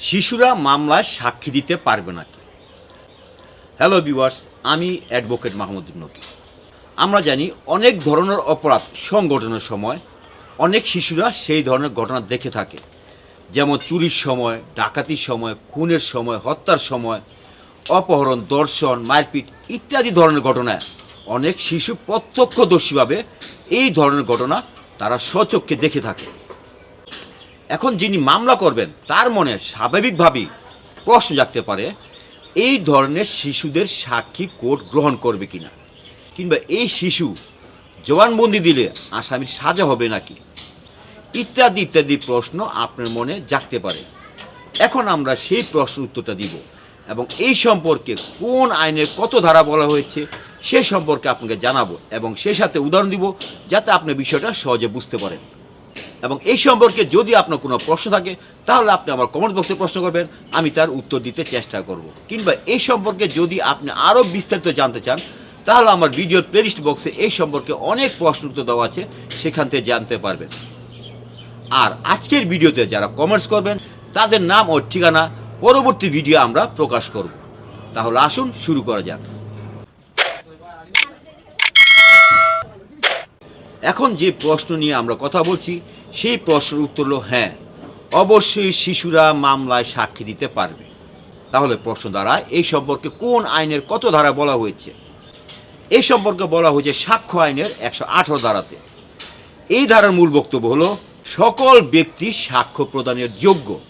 শিশুরা মামলায় সাক্ষী দিতে পারবে নাকি? হ্যালো বিওয়ার্স আমি অ্যাডভোকেট মাহমুদুল নকি আমরা জানি অনেক ধরনের অপরাধ সংগঠনের সময় অনেক শিশুরা সেই ধরনের ঘটনা দেখে থাকে। যেমন চুরির সময়, ডাকাতির সময়, খুনের সময়, হত্যার সময়, অপহরণ, দর্শন, মারপিট ইত্যাদি ধরনের ঘটনায় অনেক শিশু প্রত্যক্ষদর্শীভাবে এই ধরনের ঘটনা তারা স্বচক্ষে দেখে থাকে। এখন যিনি মামলা করবেন, তার মনে স্বাভাবিকভাবেই প্রশ্ন জাগতে পারে, এই ধরনের শিশুদের সাক্ষী কোর্ট গ্রহণ করবে কিনা? কিংবা এই শিশু জবানবন্দি দিলে আসামির সাজা হবে নাকি? ইত্যাদি ইত্যাদি প্রশ্ন আপনার মনে জাগতে পারে। এখন আমরা সেই প্রশ্ন উত্তরটা দিব এবং এই সম্পর্কে কোন আইনের কত ধারা বলা হয়েছে সে সম্পর্কে আপনাকে জানাব এবং সে সাথে উদাহরণ দিব যাতে আপনি বিষয়টা সহজে বুঝতে পারেন। এবং এই সম্পর্কে যদি আপনার কোনো প্রশ্ন থাকে, তাহলে আপনি আমার কমেন্ট বক্সে প্রশ্ন করবেন, আমি তার উত্তর দিতে চেষ্টা করব। কিংবা এই সম্পর্কে যদি আপনি আরও বিস্তারিত জানতে চান, তাহলে আমার ভিডিওর প্লেলিস্ট বক্সে এই সম্পর্কে অনেক প্রশ্ন উত্তর দেওয়া আছে, সেখান থেকে জানতে পারবেন। আর আজকের ভিডিওতে যারা কমেন্টস করবেন, তাদের নাম ও ঠিকানা পরবর্তী ভিডিও আমরা প্রকাশ করব। তাহলে আসুন, শুরু করা যাক। এখন যে প্রশ্ন নিয়ে আমরা কথা বলছি সেই প্রশ্নের উত্তর হলো হ্যাঁ অবশ্যই শিশুরা মামলায় সাক্ষী দিতে পারবে। তাহলে প্রশ্ন দ্বারা, এই সম্পর্কে কোন আইনের কত ধারা বলা হয়েছে? এই সম্পর্কে বলা হয়েছে সাক্ষ্য আইনের একশো আঠারো ধারাতে। এই ধারার মূল বক্তব্য হলো, সকল ব্যক্তি সাক্ষ্য প্রদানের যোগ্য।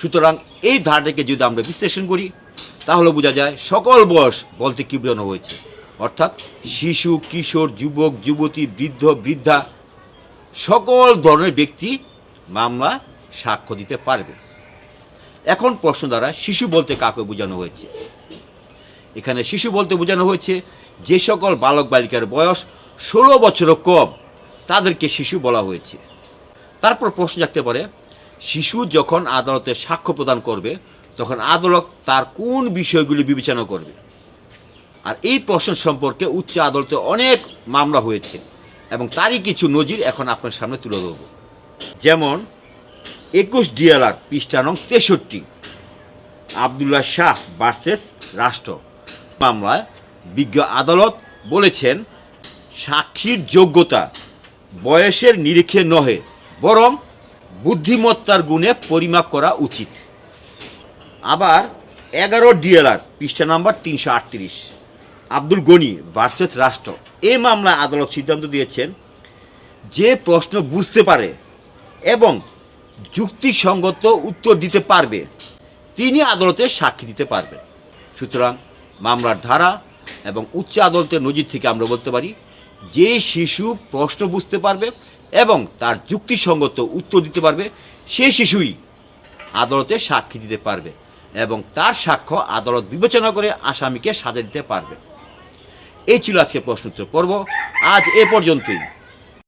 সুতরাং এই ধারাটাকে যদি আমরা বিশ্লেষণ করি, তাহলে বোঝা যায় সকল বয়স বলতে কি বোঝানো হয়েছে? অর্থাৎ শিশু, কিশোর, যুবক, যুবতী, বৃদ্ধ, বৃদ্ধা সকল ধরনের ব্যক্তি মামলা সাক্ষ্য দিতে পারবে। এখন প্রশ্ন দ্বারা শিশু বলতে কাকে বোঝানো হয়েছে? এখানে শিশু বলতে বোঝানো হয়েছে, যে সকল বালক বালিকার বয়স ষোলো বছরও কম, তাদেরকে শিশু বলা হয়েছে। তারপর প্রশ্ন জাগতে পারে, শিশু যখন আদালতে সাক্ষ্য প্রদান করবে, তখন আদালত তার কোন বিষয়গুলি বিবেচনা করবে? আর এই প্রশ্ন সম্পর্কে উচ্চ আদালতে অনেক মামলা হয়েছে। এবং তারই কিছু নজির এখন আপনার সামনে তুলে ধরব। যেমন, একুশ ডিএলআর পৃষ্ঠা নং তেষট্টি, আবদুল্লাহ শাহ ভার্সেস রাষ্ট্র। মামলায় বিজ্ঞ আদালত বলেছেন, সাক্ষীর যোগ্যতা বয়সের নিরিখে নহে, বরং বুদ্ধিমত্তার গুণে পরিমাপ করা উচিত। আবার, এগারো ডিএলআর পৃষ্ঠা নাম্বার তিনশো আটত্রিশ। আব্দুল গনি ভার্সেস রাষ্ট্র। এই মামলায় আদালত সিদ্ধান্ত দিয়েছেন যে প্রশ্ন বুঝতে পারে এবং যুক্তিসঙ্গত উত্তর দিতে পারবে, তিনি আদালতে সাক্ষী দিতে পারবেন সুতরাং মামলার ধারা এবং উচ্চ আদালতের নজির থেকে আমরা বলতে পারি, যে শিশু প্রশ্ন বুঝতে পারবে এবং তার যুক্তিসঙ্গত উত্তর দিতে পারবে, সে শিশুই আদালতে সাক্ষী দিতে পারবে এবং তার সাক্ষ্য আদালত বিবেচনা করে আসামিকে সাজা দিতে পারবে। এই ছিল আজকে প্রশ্নোত্তর পর্ব। আজ এ পর্যন্তই।